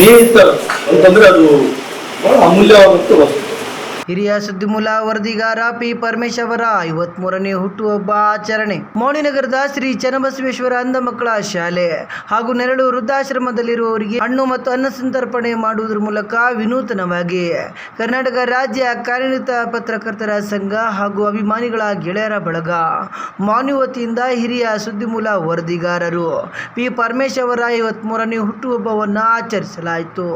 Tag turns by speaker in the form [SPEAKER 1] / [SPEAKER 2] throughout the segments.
[SPEAKER 1] ಸ್ನೇಹಿತರು ಅಂತಂದ್ರೆ ಅದು ಬಹಳ ಅಮೂಲ್ಯವಾದಂಥ ವಸ್ತು
[SPEAKER 2] ಹಿರಿಯ ಸುದ್ದಿಮೂಲ ವರದಿಗಾರ ಪಿ ಪರಮೇಶ್ ಅವರ ಐವತ್ಮೂರನೇ ಹುಟ್ಟುಹಬ್ಬ ಆಚರಣೆ. ಮೌಳಿನಗರದ ಶ್ರೀ ಚನ್ನಬಸವೇಶ್ವರ ಅಂಧ ಮಕ್ಕಳ ಶಾಲೆ ಹಾಗೂ ನೆರಳು ವೃದ್ಧಾಶ್ರಮದಲ್ಲಿರುವವರಿಗೆ ಹಣ್ಣು ಮತ್ತು ಅನ್ನ ಸಂತರ್ಪಣೆ ಮಾಡುವುದರ ಮೂಲಕ ವಿನೂತನವಾಗಿ ಕರ್ನಾಟಕ ರಾಜ್ಯ ಕಾರ್ಯನಿರತ ಪತ್ರಕರ್ತರ ಸಂಘ ಹಾಗೂ ಅಭಿಮಾನಿಗಳ ಗೆಳೆಯರ ಬಳಗ. ಮಾನ್ಯುವತಿಯಿಂದ ಹಿರಿಯ ಸುದ್ದಿಮೂಲ ವರದಿಗಾರರು ಪಿ ಪರಮೇಶ್ ಅವರ ಐವತ್ಮೂರನೇ ಹುಟ್ಟುಹಬ್ಬವನ್ನು ಆಚರಿಸಲಾಯಿತು.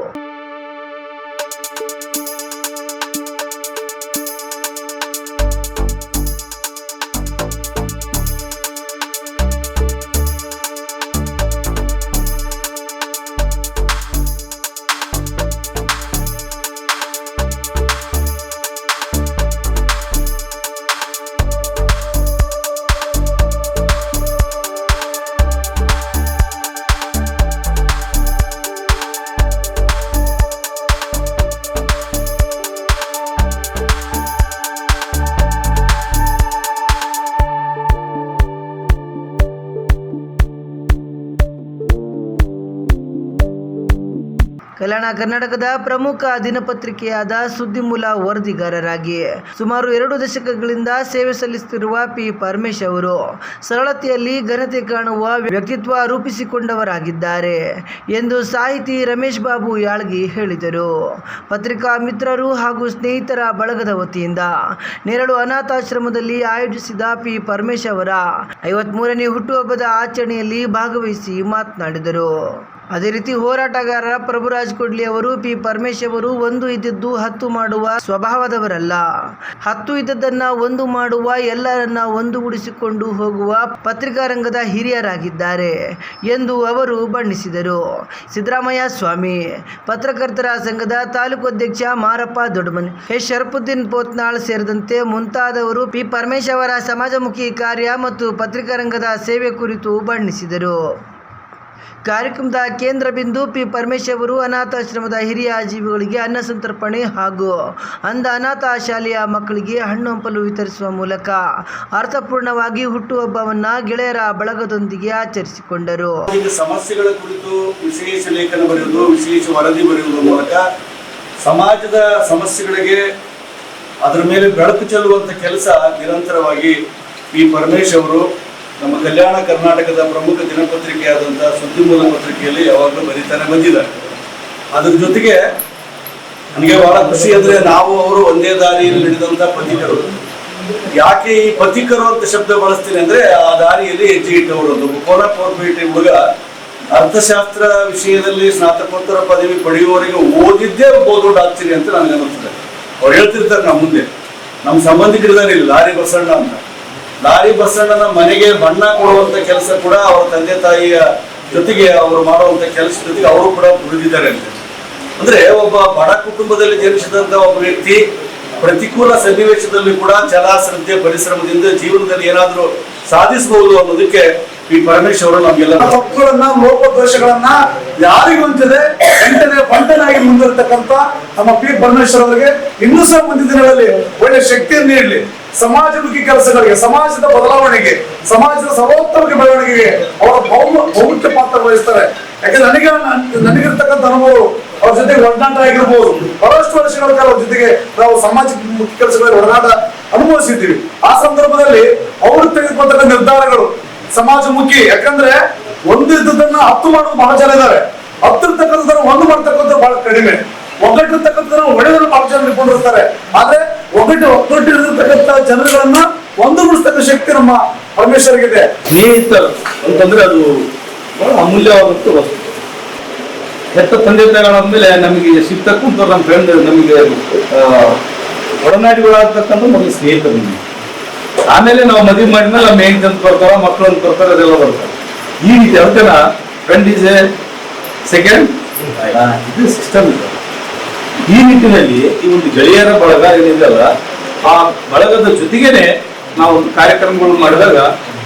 [SPEAKER 2] ಕಲ್ಯಾಣ ಕರ್ನಾಟಕದ ಪ್ರಮುಖ ದಿನಪತ್ರಿಕೆಯಾದ ಸುದ್ದಿಮೂಲ ವರದಿಗಾರರಾಗಿ ಸುಮಾರು ಎರಡು ದಶಕಗಳಿಂದ ಸೇವೆ ಸಲ್ಲಿಸುತ್ತಿರುವ ಪಿ ಪರಮೇಶ್ ಅವರು ಸರಳತೆಯಲ್ಲಿ ಘನತೆ ಕಾಣುವ ವ್ಯಕ್ತಿತ್ವ ರೂಪಿಸಿಕೊಂಡವರಾಗಿದ್ದಾರೆ ಎಂದು ಸಾಹಿತಿ ರಮೇಶ್ ಬಾಬು ಯಾಳ್ಗಿ ಹೇಳಿದರು. ಪತ್ರಿಕಾ ಮಿತ್ರರು ಹಾಗೂ ಸ್ನೇಹಿತರ ಬಳಗದ ವತಿಯಿಂದ ನೆರಳು ಅನಾಥಾಶ್ರಮದಲ್ಲಿ ಆಯೋಜಿಸಿದ ಪಿ ಪರಮೇಶ್ ಅವರ ಐವತ್ಮೂರನೇ ಹುಟ್ಟುಹಬ್ಬದ ಆಚರಣೆಯಲ್ಲಿ ಭಾಗವಹಿಸಿ ಮಾತನಾಡಿದರು. ಅದೇ ರೀತಿ ಹೋರಾಟಗಾರ ಪ್ರಭುರಾಜ್ ಕೊಡ್ಲಿ ಅವರು ಪಿ ಪರಮೇಶ್ ಅವರು ಒಂದು ಇದ್ದದ್ದು ಹತ್ತು ಮಾಡುವ ಸ್ವಭಾವದವರಲ್ಲ. ಹತ್ತು ಇದ್ದದ್ದನ್ನ ಒಂದು ಮಾಡುವ, ಎಲ್ಲರನ್ನ ಒಂದುಗೂಡಿಸಿಕೊಂಡು ಹೋಗುವ ಪತ್ರಿಕಾ ರಂಗದ ಹಿರಿಯರಾಗಿದ್ದಾರೆ ಎಂದು ಅವರು ಬಣ್ಣಿಸಿದರು. ಸಿದ್ದರಾಮಯ್ಯ ಸ್ವಾಮಿ, ಪತ್ರಕರ್ತರ ಸಂಘದ ತಾಲೂಕು ಅಧ್ಯಕ್ಷ ಮಾರಪ್ಪ ದೊಡ್ಡಮನಿ, ಎಸ್. ಶರಫುದ್ದೀನ್ ಪೋತ್ನಾಳ್ ಸೇರಿದಂತೆ ಮುಂತಾದವರು ಪಿ ಪರಮೇಶ್ ಅವರ ಸಮಾಜಮುಖಿ ಕಾರ್ಯ ಮತ್ತು ಪತ್ರಿಕಾ ರಂಗದ ಸೇವೆ ಕುರಿತು ಬಣ್ಣಿಸಿದರು. ಕಾರ್ಯಕ್ರಮದ ಕೇಂದ್ರ ಬಿಂದು ಪಿ ಪರಮೇಶ್ ಅವರು ಅನಾಥಾಶ್ರಮದ ಹಿರಿಯ ಜೀವಿಗಳಿಗೆ ಅನ್ನ ಸಂತರ್ಪಣೆ ಹಾಗೂ ಅಂದ ಅನಾಥ ಶಾಲೆಯ ಮಕ್ಕಳಿಗೆ ಹಣ್ಣು ಹಂಪಲು ವಿತರಿಸುವ ಮೂಲಕ ಅರ್ಥಪೂರ್ಣವಾಗಿ ಹುಟ್ಟುಹಬ್ಬವನ್ನು ಗೆಳೆಯರ ಬಳಗದೊಂದಿಗೆ ಆಚರಿಸಿಕೊಂಡರು.
[SPEAKER 3] ಸಮಸ್ಯೆಗಳ ಕುರಿತು ವಿಶೇಷ ಲೇಖನ ಬರೆಯುವುದು, ವಿಶೇಷ ವರದಿ ಬರೆಯುವುದರ ಮೂಲಕ ಸಮಾಜದ ಸಮಸ್ಯೆಗಳಿಗೆ ಅದರ ಮೇಲೆ ಬೆಳಕು ಚೆಲ್ಲುವಂತ ಕೆಲಸ ನಿರಂತರವಾಗಿ ಪಿ ಪರಮೇಶ್ ಅವರು ನಮ್ಮ ಕಲ್ಯಾಣ ಕರ್ನಾಟಕದ ಪ್ರಮುಖ ದಿನಪತ್ರಿಕೆಯಾದಂತಹ ಸುದ್ದಿಮೂಲ ಪತ್ರಿಕೆಯಲ್ಲಿ ಯಾವಾಗಲೂ ಬರೀತಾನೆ ಬಂದಿದ್ದಾರೆ. ಅದ್ರ ಜೊತೆಗೆ ನನಗೆ ಬಹಳ ಖುಷಿ ಅಂದ್ರೆ ನಾವು ಅವರು ಒಂದೇ ದಾರಿಯಲ್ಲಿ ನಡೆದಂತ ಪಥಿಕರು ಯಾಕೆ ಈ ಪಥಿಕರು ಅಂತ ಶಬ್ದ ಬಳಸ್ತೀನಿ ಅಂದ್ರೆ ಆ ದಾರಿಯಲ್ಲಿ ಹೆಜ್ಜೆ ಇಟ್ಟವರು ಒಂದು ಕೋಲ ಪೇಟೆ ಹುಡುಗ ಅರ್ಥಶಾಸ್ತ್ರ ವಿಷಯದಲ್ಲಿ ಸ್ನಾತಕೋತ್ತರ ಪದವಿ ಪಡೆಯುವವರಿಗೆ ಓದಿದ್ದೇ ಬಹು ಆಶ್ಚರ್ಯ ಅಂತ ನನಗೆ ಅನಿಸ್ತದೆ ಅವ್ರು ಹೇಳ್ತಿರ್ತಾರೆ ನಮ್ಮ ಮುಂದೆ. ನಮ್ಮ ಸಂಬಂಧಿಕರಿದ್ದಾರೆ ಇಲ್ಲಿ, ಲಾರಿ ಬಸಣ್ಣ ಅಂತ. ಲಾರಿ ಬಸಣ್ಣನ ಮನೆಗೆ ಬಣ್ಣ ಕೊಡುವಂತ ಕೆಲಸ ಕೂಡ ಅವರ ತಂದೆ ತಾಯಿಯ ಜೊತೆಗೆ ಅವರು ಮಾಡುವಂತ ಕೆಲಸ ಜೊತೆಗೆ ಅವರು ಕೂಡ ದುಡಿದಿದ್ದಾರೆ ಅಂತ. ಅಂದ್ರೆ ಒಬ್ಬ ಬಡ ಕುಟುಂಬದಲ್ಲಿ ಜನಿಸಿದಂತ ಒಬ್ಬ ವ್ಯಕ್ತಿ ಪ್ರತಿಕೂಲ ಸನ್ನಿವೇಶದಲ್ಲಿ ಕೂಡ ಛಲ ಶ್ರದ್ಧೆ ಪರಿಶ್ರಮದಿಂದ ಜೀವನದಲ್ಲಿ ಏನಾದ್ರೂ ಸಾಧಿಸಬಹುದು ಅನ್ನೋದಕ್ಕೆ ಈ ಪರಮೇಶ್ವರ ನಮ್ಗೆಲ್ಲ
[SPEAKER 4] ತಪ್ಪುಗಳನ್ನ ಲೋಪದೋಷಗಳನ್ನ ಯಾರಿಗೂ ಅಂತಿದೆ ಎಂಟನೇ ಬಂಟನಾಗಿ ಮುಂದಿರತಕ್ಕಂತ ನಮ್ಮ ಪಿ ಪರಮೇಶ್ವರ ಅವರಿಗೆ ಇನ್ನೂ ಸಹ ಮುಂದಿನ ದಿನಗಳಲ್ಲಿ ಒಳ್ಳೆ ಶಕ್ತಿಯನ್ನು ನೀಡಲಿ ಸಮಾಜಮುಖಿ ಕೆಲಸಗಳಿಗೆ, ಸಮಾಜದ ಬದಲಾವಣೆಗೆ, ಸಮಾಜದ ಸರ್ವೋತ್ತಮ ಬೆಳವಣಿಗೆಗೆ ಅವರ ಬಹು, ಬಹುಮುಖ್ಯ ಪಾತ್ರ ವಹಿಸ್ತಾರೆ. ಯಾಕಂದ್ರೆ ನನಗೆ, ನನಗಿರ್ತಕ್ಕಂಥ ಅನುಭವ ಅವ್ರ ಜೊತೆಗೆ ಒಡನಾಟ ಆಗಿರ್ಬೋದು. ಬಹಳಷ್ಟು ವರ್ಷಗಳ ಕಾಲ ಅವ್ರ ಜೊತೆಗೆ ನಾವು ಸಾಮಾಜಿಕ ಮುಖ್ಯ ಕೆಲಸಗಳಲ್ಲಿ ಒಡನಾಟ ಅನುಭವಿಸಿದ್ದೀವಿ. ಆ ಸಂದರ್ಭದಲ್ಲಿ ಅವರು ತೆಗೆದುಕೊಂಡ ನಿರ್ಧಾರಗಳು ಸಮಾಜಮುಖಿ. ಯಾಕಂದ್ರೆ ಒಂದು ಇದ್ದದನ್ನ ಹತ್ತು ಮಾಡೋದು ಬಹಳ ಜನ ಇದ್ದಾರೆ. ಹತ್ತಿರ್ತಕ್ಕಂಥದ್ದನ್ನು ಒಂದು ಮಾಡ್ತಕ್ಕಂಥ ಬಹಳ ಕಡಿಮೆ. ಒಗ್ಗಟ್ಟಿರ್ತಕ್ಕಂಥದ್ದನ್ನು ಒಳ್ಳೆಯದನ್ನು ಬಹಳ ಜನ ಇಟ್ಕೊಂಡಿರ್ತಾರೆ ಆದ್ರೆ ಒಗ್ಗಟ್ಟು ಒಗ್ಗಟ್ಟಿರತಕ್ಕಂತ ಜನಗಳನ್ನ ಒಂದುಗೂಡಿಸ್ತಕ್ಕ ಶಕ್ತಿ ನಮ್ಮ ಪರಮೇಶ್ವರ್ಗಿದೆ
[SPEAKER 1] ಸ್ನೇಹಿತರು ಅಂತಂದ್ರೆ ಅದು ಬಹಳ ಅಮೂಲ್ಯವಾದಂತ ವಸ್ತು. ಹೆತ್ತ ತಂದೆ ತಾಯಿಗಳಾದ್ಮೇಲೆ ನಮಗೆ ಸಿಗ್ತಕ್ಕಂಥ ನಮ್ಮ ಫ್ರೆಂಡ್ ನಮಗೆ ಒಡನಾಡಿಗಳಾಗ್ತಕ್ಕಂಥ ಮೊದಲು ಸ್ನೇಹಿತರು. ಆಮೇಲೆ ನಾವು ಮದುವೆ ಮಾಡಿದ್ಮೇಲೆ ನಮ್ಮ ಹೆಂಗ್ ಅಂತ ಬರ್ತಾರ ಮಕ್ಕಳು ಅಂತ ಬರ್ತಾರೆ ಅದೆಲ್ಲ ಬರ್ತಾರೆ. ಈ ರೀತಿ ಅದಕ್ಕೆ ಫ್ರೆಂಡ್ ಈಸ್ ಎ ಸೆಕೆಂಡ್ ಇದು ಸಿಸ್ಟಮ್ ಇದೆ. ಈ ನಿಟ್ಟಿನಲ್ಲಿ ಈ ಒಂದು ಗೆಳೆಯರ ಬಳಗ ಏನಿದೆಯಲ್ಲ ಆ ಬಳಗದ ಜೊತೆಗೇನೆ ನಾವು ಕಾರ್ಯಕ್ರಮಗಳು ಮಾಡಿದಾಗ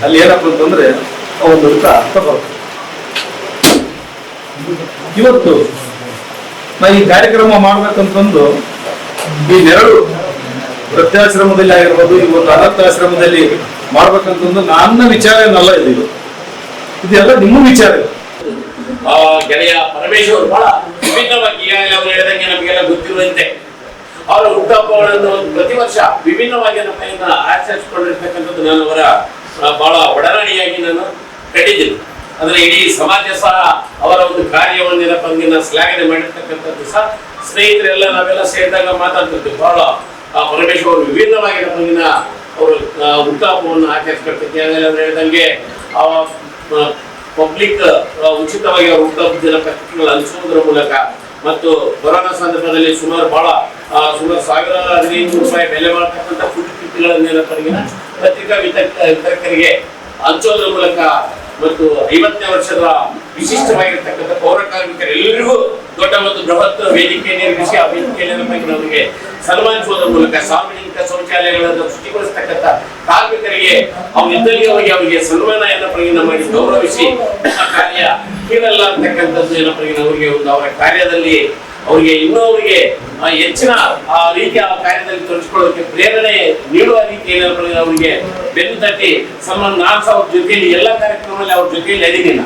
[SPEAKER 1] ಅಲ್ಲಿ ಏನಪ್ಪ ಅಂತಂದ್ರೆ ಒಂದು ಬರ್ತದೆ ಇವತ್ತು ನಾ ಈ ಕಾರ್ಯಕ್ರಮ ಮಾಡ್ಬೇಕಂತಂದು ಈ ನೆರಳು ವೃದ್ಧಾಶ್ರಮದಲ್ಲಿ ಆಗಿರ್ಬೋದು, ಈ ಒಂದು ಅನಾಥಾಶ್ರಮದಲ್ಲಿ ಮಾಡ್ಬೇಕಂತಂದು ನನ್ನ ವಿಚಾರ ಏನಲ್ಲ ಇದು ಇದು. ಇದೆಲ್ಲ ನಿಮ್ಮ ವಿಚಾರ
[SPEAKER 5] ಗೆಳೆಯ ಪರಮೇಶ್ವರ್ ಬಹಳ ವಿಭಿನ್ನ ಗೊತ್ತಿರುವಂತೆ. ಅವರ ಹುಟ್ಟುಹಬ್ಬಗಳನ್ನು ಪ್ರತಿ ವರ್ಷ ವಿಭಿನ್ನವಾಗಿ ನಮ್ಮ ಕೈಯಿಂದ ಆಚರಿಸಿಕೊಂಡಿರ್ತಕ್ಕಂಥದ್ದು ನಾನು ಅವರ ಬಹಳ ಒಡನಾಡಿಯಾಗಿ ನಾನು ಕಂಡಿದ್ದೀನಿ. ಅಂದ್ರೆ ಇಡೀ ಸಮಾಜ ಸಹ ಅವರ ಒಂದು ಕಾರ್ಯವನ್ನು ಏನಪ್ಪ ಅಂದ್ರೆ ನಾನು ಶ್ಲಾಘನೆ ಮಾಡಿರ್ತಕ್ಕಂಥದ್ದು ಸಹ ಸ್ನೇಹಿತರೆಲ್ಲ ನಾವೆಲ್ಲ ಸೇರಿದಾಗ ಮಾತಾಡ್ತಿದ್ವಿ. ಬಹಳ ಪರಮೇಶ್ ಅವರು ವಿಭಿನ್ನವಾಗಿ ನಮ್ಮ ಇಂದಿನ ಅವರು ಹುಟ್ಟುಹಬ್ಬವನ್ನು ಆಮೇಲೆ ಅವ್ರು ಹೇಳ್ದಂಗೆ ಪಬ್ಲಿಕ್ ಉಚಿತವಾಗಿ ಅವ್ರ ಹುಟ್ಟುಹಬ್ಬ ಪತ್ರಿಕೆಗಳು ಹಂಚುವುದರ ಮೂಲಕ. ಮತ್ತು ಕೊರೋನಾ ಸಂದರ್ಭದಲ್ಲಿ ಸುಮಾರು ಬಹಳ ಸುಮಾರು ಸಾವಿರ ಹದಿನೈದು ರೂಪಾಯಿ ಬೆಲೆ ಮಾಡತಕ್ಕಂಥ ಫುಡ್ ಕಿಟ್ಗಳನ್ನೆಲ್ಲ ಪರಿಗಿನ ಪತ್ರಿಕಾ ವಿತರಕ, ವಿತರಕರಿಗೆ ಹಂಚೋದ್ರ ಮೂಲಕ ಮತ್ತು ಐವತ್ತನೇ ವರ್ಷದ ವಿಶಿಷ್ಟವಾಗಿರ್ತಕ್ಕಂಥ ಪೌರ ಕಾರ್ಮಿಕರೆಲ್ಲರಿಗೂ ದೊಡ್ಡ ಮತ್ತು ಬೃಹತ್ ವೇದಿಕೆ ನಿರ್ಮಿಸಿ ಆ ವೇದಿಕೆಯಲ್ಲಿ ನಮಗೆ ಸನ್ಮಾನಿಸುವುದರ ಮೂಲಕ ಸಾರ್ವಜನಿಕ ಶೌಚಾಲಯಗಳನ್ನು ಶುಚಿಗೊಳಿಸ್ತಕ್ಕಂಥ ಕಾರ್ಮಿಕರಿಗೆ ಅವ್ರು ಇದ್ದಲ್ಲಿ ಅವರಿಗೆ ಅವರಿಗೆ ಸನ್ಮಾನ ಎಲ್ಲ ಪರಿಗಣನೆ ಮಾಡಿ ಗೌರವಿಸಿ ಕಾರ್ಯ ಕೀಳಲ್ಲ ಅಂತಕ್ಕಂಥದ್ದು ಏನಪ್ಪ ಅವರಿಗೆ ಒಂದು ಅವರ ಕಾರ್ಯದಲ್ಲಿ ಅವರಿಗೆ ಇನ್ನೂ ಅವರಿಗೆ ಹೆಚ್ಚಿನ ಆ ರೀತಿಯ ಆ ಕಾರ್ಯದಲ್ಲಿ ತೊಡಗಿಸಿಕೊಳ್ಳೋಕೆ ಪ್ರೇರಣೆ ನೀಡುವ ರೀತಿಯಲ್ಲಿ ಅವರಿಗೆ ಬೆನ್ನು ತಟ್ಟಿ ಸನ್ಮಾನ. ನಾನು ಸಹ ಅವ್ರ ಜೊತೆಯಲ್ಲಿ ಎಲ್ಲ ಕಾರ್ಯಕ್ರಮದಲ್ಲಿ ಅವ್ರ ಜೊತೆಯಲ್ಲಿ ಬಹಳ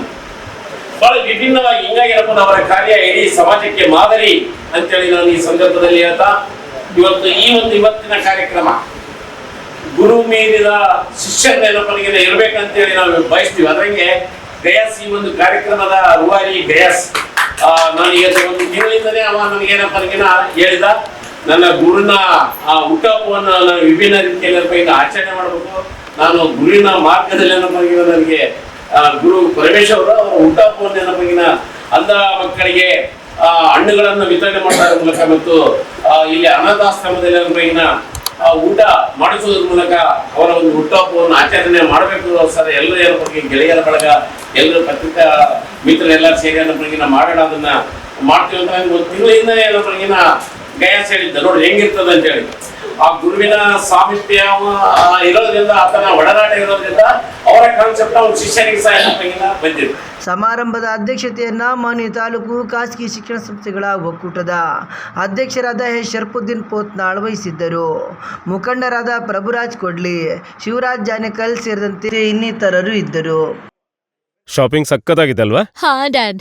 [SPEAKER 5] ವಿಭಿನ್ನವಾಗಿ ಹಿಂಗಾಗಿರಪ್ಪ ಅವರ ಕಾರ್ಯ ಇಡೀ ಸಮಾಜಕ್ಕೆ ಮಾದರಿ ಅಂತೇಳಿ ನಾನು ಈ ಸಂದರ್ಭದಲ್ಲಿ ಹೇಳ್ತಾ, ಇವತ್ತು ಈ ಒಂದು ಇವತ್ತಿನ ಕಾರ್ಯಕ್ರಮ, ಗುರು ಮೀರಿದ ಇರಬೇಕು ನೆನಪನಿಗೆ ಹೇಳಿ ನಾವು ಬಯಸ್ತೀವಿ. ಅದ್ರಂಗೆ ಗಯಾಸ್ ಈ ಒಂದು ಕಾರ್ಯಕ್ರಮದ ರೂವಾರಿ ಗಯಾಸ್ ನಾನು ಈಗ ಒಂದು ತಿಂಗಳಿಂದಲೇ ಅವ ನನಗೇನಪ್ಪ ನನಗೇನ ಹೇಳಿದ, ನನ್ನ ಗುರುನ, ಆ, ಹುಟ್ಟಹಬ್ಬವನ್ನು ನಾನು ವಿಭಿನ್ನ ರೀತಿಯಲ್ಲಿ ಈಗ ಆಚರಣೆ ಮಾಡಬೇಕು. ನಾನು ಗುರುವಿನ ಮಾರ್ಗದಲ್ಲಿ ನನಗೆ ಗುರು ಪರಮೇಶ್ವರ ಅವರ ಹುಟ್ಟಹಬ್ಬವನ್ನು ಏನಪ್ಪ ಈಗಿನ ಅಂಧ ಮಕ್ಕಳಿಗೆ ಹಣ್ಣುಗಳನ್ನು ವಿತರಣೆ ಮಾಡೋದ್ರ ಮೂಲಕ ಮತ್ತು ಇಲ್ಲಿ ಅನಾಥಾಶ್ರಮದಲ್ಲಿ ಏನಪ್ಪ ಊಟ ಮಾಡಿಸುವುದರ ಮೂಲಕ ಅವರ ಒಂದು ಹುಟ್ಟುಹಬ್ಬವನ್ನು ಆಚರಣೆ ಮಾಡಬೇಕು ಸರ್, ಎಲ್ಲರ ಬಗ್ಗೆ ಗೆಳೆಯರ ಬಳಗ, ಎಲ್ಲರೂ ಪತ್ರಿಕಾ ಮಿತ್ರರೆಲ್ಲರೂ ಸೇರಿ ನಾವು ಮಾಡೋಣ ಅದನ್ನ ಮಾಡ್ತೀವಿ ಅಂತ ಒಂದು ತಿಂಗಳಿಂದ ಏನೋ ಬಗ್ಗೆ ಗಯಾಸ್ ಹೇಳಿದ್ದ. ನೋಡಿ, ಹೆಂಗಿರ್ತದೆ ಅಂತ ಹೇಳಿ ಆ ಗುರುವಿನ ಸಾಮೀಪ್ಯ ಇರೋದ್ರಿಂದ ಆತನ ಒಡನಾಟ ಇರೋದ್ರಿಂದ ಅವರ ಕಾನ್ಸೆಪ್ಟ್ ಅವ್ರ ಶಿಷ್ಯನಿಗೆ ಸಹ ಬಂದಿದೆ.
[SPEAKER 2] ಸಮಾರಂಭದ ಅಧ್ಯಕ್ಷತೆಯನ್ನು ಮಾನ್ಯ ತಾಲೂಕು ಖಾಸಗಿ ಶಿಕ್ಷಣ ಸಂಸ್ಥೆಗಳ ಒಕ್ಕೂಟದ ಅಧ್ಯಕ್ಷರಾದ ಎಸ್. ಶರ್ಫುದ್ದೀನ್ ಪೋತ್ನಾಳ್ ವಹಿಸಿದ್ದರು. ಮುಖಂಡರಾದ ಪ್ರಭುರಾಜ್ ಕೊಡ್ಲಿ ಶಿವರಾಜ್ ಜಾನಕಲ್ ಸೇರಿದಂತೆ ಇನ್ನಿತರರು ಇದ್ದರು.
[SPEAKER 6] ಶಾಪಿಂಗ್ ಸಕ್ಕತ್ತಾಗಿದೆ ಅಲ್ವಾ
[SPEAKER 7] ಹಾ ಡ್ಯಾಡ್